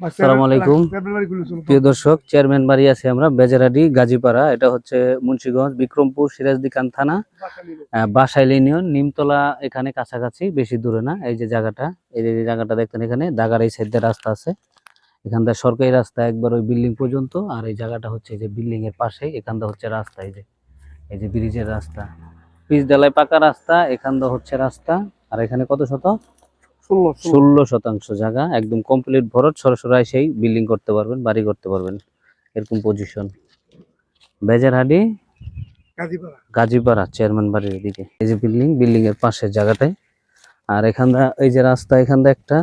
আসসালামু আলাইকুম। প্রিয় দর্শক চেয়ারম্যান বাড়ি আছে আমরা বেজারাডি গাজীপাড়া। এটা হচ্ছে মুন্সিগঞ্জ বিক্রমপুর সিরাজদিকান থানা। আহ, বাসাইল ইউনিয়ন নিমতলা এখানে কাছাকাছি বেশি দূরে না। এই যে জায়গাটা এই যে জায়গাটা দেখতেন এখানে দাগার এই সাইডে রাস্তা আছে। এখান থেকে সরকারি রাস্তা একবার ওই বিল্ডিং পর্যন্ত আর এই জায়গাটা হচ্ছে এই যে বিল্ডিং এর পাশেই এখান হচ্ছে রাস্তা এই যে এই যে ব্রিজের রাস্তা। পিচ ডালাই পাকা রাস্তা এখান হচ্ছে রাস্তা। আর এখানে কত শত ষোলো শতাংশ জায়গা একদম কমপ্লিট ভরত সরাসরি সেই বিল্ডিং করতে পারবেন বাড়ি করতে পারবেন এরকম পজিশন বেজারহাডি গাজীপাড়া। চেয়ারম্যান বাড়ির দিকে এই যে বিল্ডিং বিল্ডিং এর পাশের জায়গাটায় আর এখানটা এই যে রাস্তা এখানটা একটা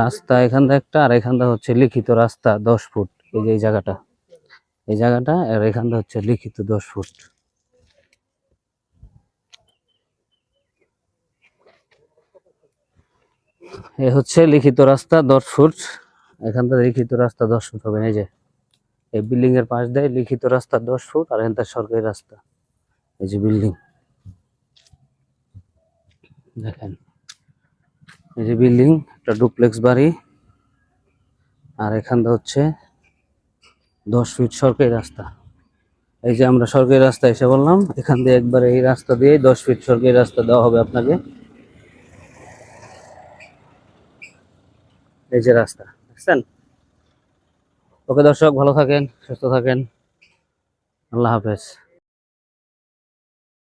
রাস্তা এখানটা একটা আর এখানটা হচ্ছে লিখিত রাস্তা দশ ফুট। এই যে এই জায়গাটা। এই জায়গাটা আর এখানটা হচ্ছে লিখিত দশ ফুট। এ হচ্ছে লিখিত রাস্তা দশ ফুট। এখান থেকে লিখিত রাস্তা দশ ফুট হবে। এই যে, এই বিল্ডিং এর পাশ দিয়ে লিখিত রাস্তা দশ ফুট আর এখান থেকে সরকারি রাস্তা। এই যে বিল্ডিং দেখেন, এই যে বিল্ডিং একটা ডুপ্লেক্স বাড়ি। আর এখানটা হচ্ছে দশ ফিট সরকারি রাস্তা। এই যে আমরা সরকারি রাস্তা এসে বললাম, এখান দিয়ে একবার এই রাস্তা দিয়ে দশ ফিট সরকারি রাস্তা দেওয়া হবে আপনাকে। এই যে রাস্তা দেখছেন? ওকে দর্শক ভালো থাকেন সুস্থ থাকেন। আল্লাহ হাফেজ।